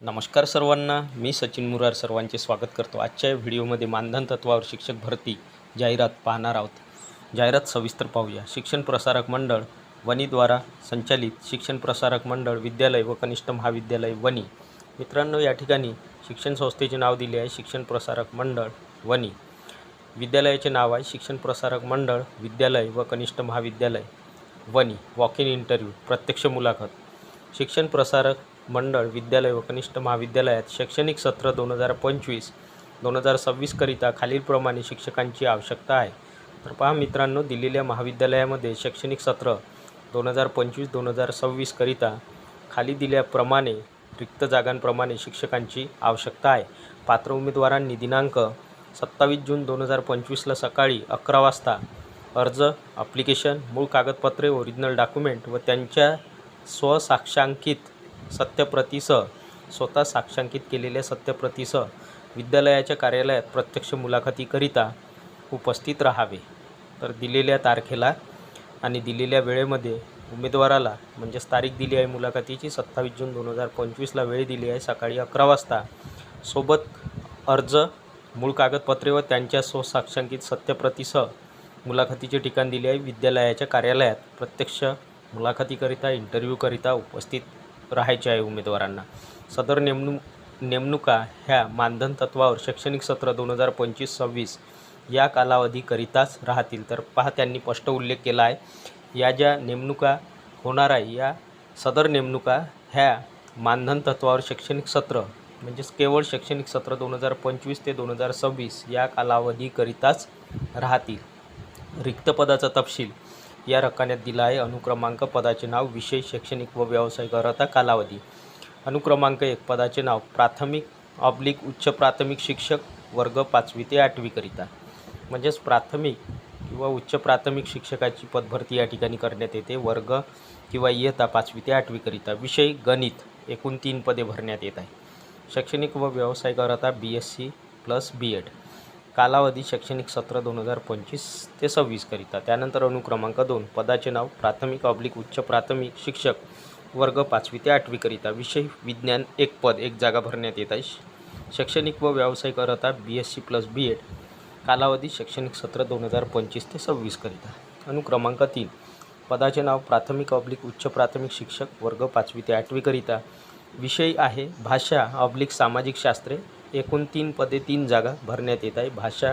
नमस्कार सर्वांना मी सचिन मुरार सर्वांचे स्वागत करतो. आजच्या व्हिडिओमध्ये मानधन तत्वावर शिक्षक भरती जाहिरात पाहणार आहोत. जाहिरात सविस्तर पाहूया. शिक्षण प्रसारक मंडळ वनीद्वारा संचालित शिक्षण प्रसारक मंडळ विद्यालय व कनिष्ठ महाविद्यालय वनी. मित्रांनो या ठिकाणी शिक्षण संस्थेचे नाव दिले आहे. शिक्षण प्रसारक मंडळ वनी. विद्यालयाचे नाव आहे शिक्षण प्रसारक मंडळ विद्यालय व कनिष्ठ महाविद्यालय वनी. वॉक इन इंटरव्ह्यू प्रत्यक्ष मुलाखत. शिक्षण प्रसारक मंडळ विद्यालय व कनिष्ठ महाविद्यालयात शैक्षणिक सत्र दोन हजार पंचवीस दोन हजार सव्वीसकरिता खालीलप्रमाणे शिक्षकांची आवश्यकता आहे. तर पहा मित्रांनो दिलेल्या महाविद्यालयामध्ये शैक्षणिक सत्र दोन हजार पंचवीस दोन हजार सव्वीसकरिता खाली दिल्याप्रमाणे रिक्त जागांप्रमाणे शिक्षकांची आवश्यकता आहे. पात्र उमेदवारांनी दिनांक सत्तावीस जून दोन हजार पंचवीसला सकाळी अकरा वाजता अर्ज अप्लिकेशन मूळ कागदपत्रे ओरिजिनल डॉक्युमेंट व त्यांच्या स्वसाक्षांकित सत्यप्रतीसह स्वतः साक्षांकित केलेल्या सत्यप्रतीसह विद्यालयाच्या कार्यालयात प्रत्यक्ष मुलाखतीकरिता उपस्थित राहावे. तर दिलेल्या तारखेला आणि दिलेल्या वेळेमध्ये उमेदवाराला म्हणजेच तारीख दिली आहे मुलाखतीची सत्तावीस जून दोन हजार पंचवीसला वेळ दिली आहे सकाळी अकरा वाजता. सोबत अर्ज मूळ कागदपत्रे व त्यांच्या स्वसाक्षांकित सत्यप्रतीसह मुलाखतीचे ठिकाण दिले आहे. विद्यालयाच्या कार्यालयात प्रत्यक्ष मुलाखतीकरिता इंटरव्ह्यूकरिता उपस्थित राहायचे आहे उमेदवारांना. सदर नेमणू नेमणुका ह्या मानधन तत्वावर शैक्षणिक सत्र दोन हजार पंचवीस सव्वीस या कालावधीकरिताच राहतील. तर पहा त्यांनी स्पष्ट उल्लेख केला आहे. या ज्या नेमणुका होणार आहे या सदर नेमणुका ह्या मानधन तत्वावर शैक्षणिक सत्र म्हणजेच केवळ शैक्षणिक सत्र दोन हजार पंचवीस ते दोन हजार सव्वीस या कालावधीकरिताच राहतील. रिक्त पदाचा तपशील या रकान्यात दिला आहे अनुक्रमांक पदाचे नाव विषय शैक्षणिक व व्यावसायिक अर्हता कालावधी. अनुक्रमांक एक पदाचे नाव प्राथमिक ऑब्लिक उच्च प्राथमिक शिक्षक वर्ग पाचवी ते आठवीकरिता म्हणजेच प्राथमिक किंवा उच्च प्राथमिक शिक्षकाची पदभरती या ठिकाणी करण्यात येते. वर्ग किंवा इयत्ता पाचवी ते आठवीकरिता विषय गणित एकूण तीन पदे भरण्यात येत आहे. शैक्षणिक व व्यावसायिक अर्हता B S C plus B Ed कालावधी शैक्षणिक सत्र दोन हजार पंचवीस ते सव्वीसकरिता. त्यानंतर अनुक्रमांक दोन पदाचे नाव प्राथमिक ऑब्लिक उच्च प्राथमिक शिक्षक वर्ग पाचवी ते आठवीकरिता. विषय विज्ञान एक पद एक जागा भरण्यात येत आहे. शैक्षणिक व व्यावसायिक अर्हता B S C plus B Ed कालावधी शैक्षणिक सत्र दोन हजार पंचवीस ते सव्वीसकरिता. अनुक्रमांक तीन पदाचे नाव प्राथमिक ऑब्लिक उच्च प्राथमिक शिक्षक वर्ग पाचवी ते आठवीकरिता. विषय आहे भाषा ऑब्लिक सामाजिक शास्त्रे एकूण तीन पदे तीन जागा भरण्यात येत आहे. भाषा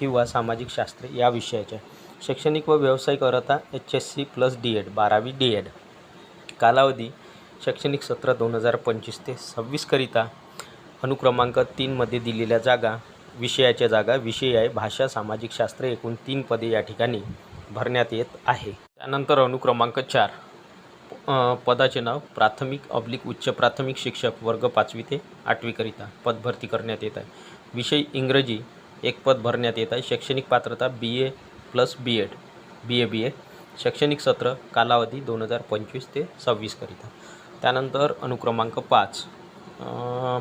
किंवा सामाजिक शास्त्र या विषयाच्या. शैक्षणिक व व्यावसायिक अर्हता H S C plus D Ed बारावी डी एड. कालावधी शैक्षणिक सत्र दोन हजार पंचवीस ते सव्वीसकरिता अनुक्रमांक तीनमध्ये दिलेल्या जागा विषयाच्या जागा विषय आहे. भाषा सामाजिक शास्त्र एकूण तीन पदे या ठिकाणी भरण्यात येत आहे. त्यानंतर अनुक्रमांक चार. पदाचे नाव प्राथमिक ऑब्लिक उच्च प्राथमिक शिक्षक वर्ग पाचवी ते आठवीकरिता पदभरती करण्यात येत आहे. विषय इंग्रजी एक पद भरण्यात येत आहे. शैक्षणिक पात्रता B A plus B Ed B A बी ए शैक्षणिक सत्र कालावधी दोन हजार पंचवीस ते सव्वीसकरिता त्यानंतर अनुक्रमांक पाच.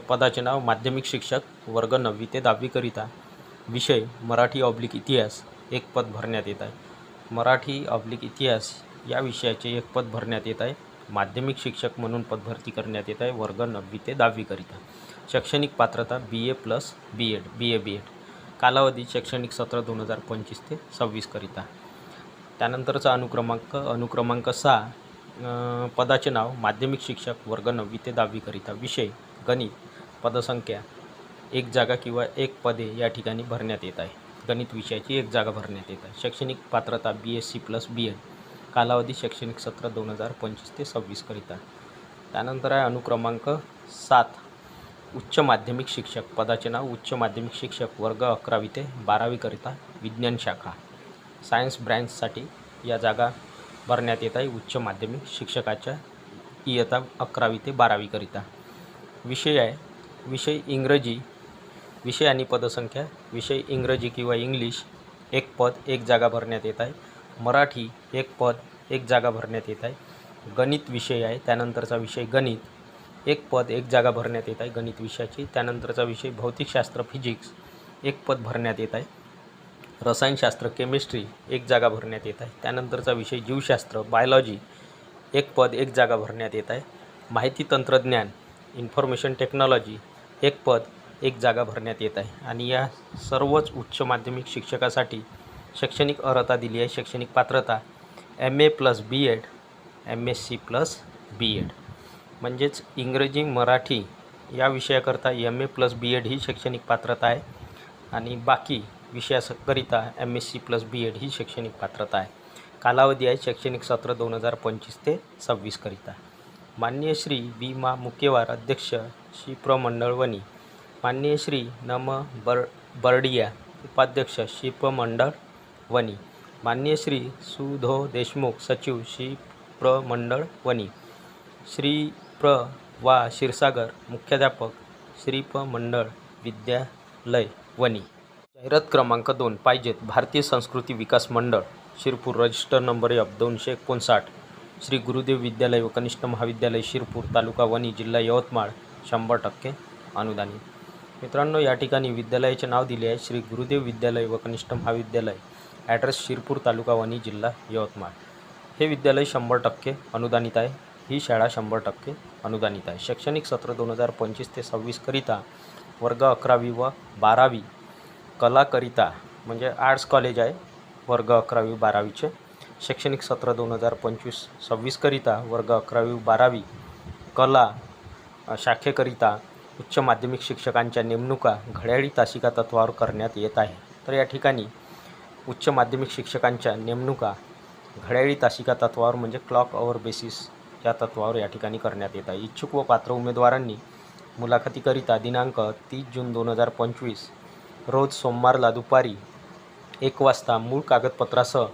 पदाचे नाव माध्यमिक शिक्षक वर्ग नववी ते दहावीकरिता विषय मराठी ऑब्लिक इतिहास एक पद भरण्यात येत आहे. मराठी ऑब्लिक इतिहास या विषयाचे एक पद भरण्यात येत आहे. माध्यमिक शिक्षक म्हणून पदभरती करण्यात येत आहे. वर्ग नववी ते दहावीकरिता शैक्षणिक पात्रता B A plus B Ed B A B Ed कालावधी शैक्षणिक सत्र दोन हजार पंचवीस ते सव्वीसकरिता त्यानंतरचा अनुक्रमांक अनुक्रमांक सहा पदाचे नाव माध्यमिक शिक्षक वर्ग नववी ते दहावीकरिता विषय गणित पदसंख्या एक जागा किंवा एक पदे या ठिकाणी भरण्यात येत आहे. गणित विषयाची एक जागा भरण्यात येत आहे. शैक्षणिक पात्रता B S C plus B Ed कालावधी शैक्षणिक सत्र दोन हजार पंचवीस ते सव्वीसकरिता त्यानंतर आहे अनुक्रमांक सात उच्च माध्यमिक शिक्षक पदाचे नाव उच्च माध्यमिक शिक्षक वर्ग अकरावी ते बारावीकरिता विज्ञान शाखा. सायन्स ब्रँचसाठी या जागा भरण्यात येत आहे उच्च माध्यमिक शिक्षकाच्या इयत्ता अकरावी ते बारावीकरिता विषय आहे विषय इंग्रजी विषय आणि पदसंख्या विषय इंग्रजी किंवा इंग्लिश एक पद एक जागा भरण्यात येत आहे. मराठी एक पद एक जागा भरण्यात येत आहे. गणित विषय आहे त्यानंतरचा विषय गणित. एक पद एक जागा भरण्यात येत आहे गणित विषयाची. त्यानंतरचा विषय भौतिकशास्त्र फिजिक्स. एक पद भरण्यात येत आहे. रसायनशास्त्र केमिस्ट्री. एक जागा भरण्यात येत आहे. त्यानंतरचा विषय जीवशास्त्र बायोलॉजी. एक पद एक जागा भरण्यात येत आहे. माहिती तंत्रज्ञान इन्फॉर्मेशन टेक्नॉलॉजी. एक पद एक जागा भरण्यात येत आहे. आणि या सर्वच उच्च माध्यमिक शिक्षकासाठी शैक्षणिक अर्हता दिली आहे शैक्षणिक पात्रता M A plus B Ed M S C plus B Ed म्हणजेच इंग्रजी मराठी या विषयाकरता M A plus B Ed ही शैक्षणिक पात्रता आहे आणि बाकी विषयाकरिता M S C plus B Ed ही शैक्षणिक पात्रता आहे. कालावधी आहे शैक्षणिक सत्र दोन हजार पंचवीस ते सव्वीसकरिता माननीय श्री बी मा मुकेवार अध्यक्ष श्री प्र मंडळवणी वनी माननीय श्री नम बर बर्डिया उपाध्यक्ष श्री प्र मंडळ वनी. माननीय श्री सुधो देशमुख सचिव श्री प्र मंडळ वनी. श्री प्र वा क्षीरसागर मुख्याध्यापक श्री प मंडळ विद्यालय वनी. जाहिरात क्रमांक दोन पाहिजेत भारतीय संस्कृती विकास मंडळ शिरपूर. रजिस्टर नंबर एफ दोनशे एकोणसाठ. श्री गुरुदेव विद्यालय व कनिष्ठ महाविद्यालय शिरपूर. तालुका वनी जिल्हा यवतमाळ. शंभर टक्के अनुदानित. मित्रांनो या ठिकाणी विद्यालयाचे नाव दिले आहे. श्री गुरुदेव विद्यालय व कनिष्ठ महाविद्यालय. ॲड्रेस शिरपूर तालुका वणी जिल्हा यवतमाळ. हे विद्यालय शंभर टक्के अनुदानित आहे. ही शाळा शंभर टक्के अनुदानित आहे. शैक्षणिक सत्र दोन हजार पंचवीस ते सव्वीसकरिता वर्ग अकरावी व बारावी कलाकरिता म्हणजे आर्ट्स कॉलेज आहे वर्ग अकरावी बारावीचे. शैक्षणिक सत्र दोन हजार पंचवीस सव्वीसकरिता वर्ग अकरावी बारावी कला शाखेकरिता उच्च माध्यमिक शिक्षकांच्या नेमणुका घड्याळी तासिका तत्वावर करण्यात येत आहे. तर या ठिकाणी उच्च माध्यमिक शिक्षकांच्या नेमणुका घड्याळी तासिका तत्वावर म्हणजे क्लॉक अवर बेसिस या तत्वावर या ठिकाणी करण्यात येत आहे. इच्छुक व पात्र उमेदवारांनी मुलाखतीकरिता दिनांक तीस जून दोन हजार पंचवीस रोज सोमवारला दुपारी एक वाजता मूळ कागदपत्रासह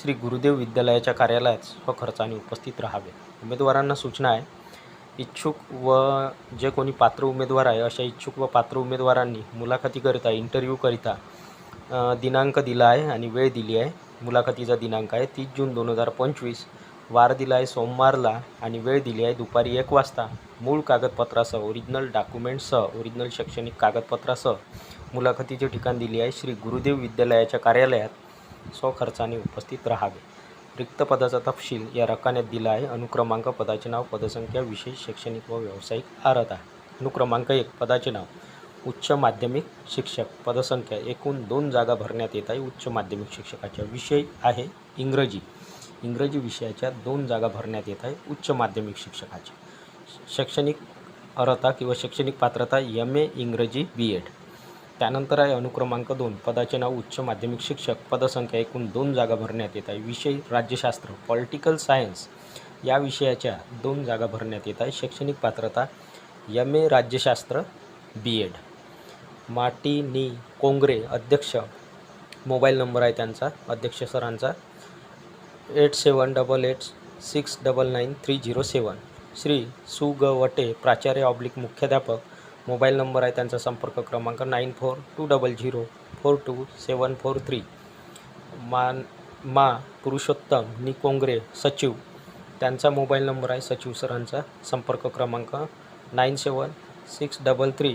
श्री गुरुदेव विद्यालयाच्या कार्यालयात स्वखर्चाने उपस्थित राहावे. उमेदवारांना सूचना आहे इच्छुक व जे कोणी पात्र उमेदवार आहे अशा इच्छुक व पात्र उमेदवारांनी मुलाखतीकरिता इंटरव्ह्यूकरिता दिनांक दिला आहे आणि वेळ दिली आहे. मुलाखतीचा दिनांक आहे तीस जून दोन हजार पंचवीस. वार दिला आहे सोमवारला आणि वेळ दिली आहे दुपारी एक वाजता. मूळ कागदपत्रासह ओरिजिनल डॉक्युमेंटसह ओरिजिनल शैक्षणिक कागदपत्रासह मुलाखतीचे ठिकाण दिले आहे श्री गुरुदेव विद्यालयाच्या कार्यालयात. स्वखर्चाने उपस्थित राहावे. रिक्त पदाचा तपशील या रकान्यात दिला आहे. अनुक्रमांक पदाचे नाव पदसंख्या विशेष शैक्षणिक व व्यावसायिक अर्हता अनुक्रमांक एक पदाचे नाव. उच्च माध्यमिक शिक्षक पदसंख्या एकूण दोन जागा भरण्यात येत आहे. उच्च माध्यमिक शिक्षकाच्या विषय आहे इंग्रजी. इंग्रजी विषयाच्या दोन जागा भरण्यात येत आहे उच्च माध्यमिक शिक्षकाच्या शैक्षणिक अर्हता किंवा शैक्षणिक पात्रता एम ए इंग्रजी बी एड. त्यानंतर आहे अनुक्रमांक दोन. पदाचे नाव उच्च माध्यमिक शिक्षक पदसंख्या एकूण दोन जागा भरण्यात येत आहे. विषय राज्यशास्त्र पॉलिटिकल सायन्स या विषयाच्या दोन जागा भरण्यात येत आहे. शैक्षणिक पात्रता एम ए राज्यशास्त्र बी एड. माटिनी कोंगरे अध्यक्ष मोबाईल नंबर आहे त्यांचा अध्यक्ष सरांचा eight seven double eight six double nine three zero seven. Shri सु ग वटे प्राचार्य ऑब्लिक मुख्याध्यापक मोबाईल नंबर आहे त्यांचा संपर्क क्रमांक nine four two double zero four two seven four three. मान मा पुरुषोत्तम नी कोंगरे सचिव त्यांचा मोबाईल नंबर आहे सचिव सरांचा संपर्क क्रमांक nine seven six double three.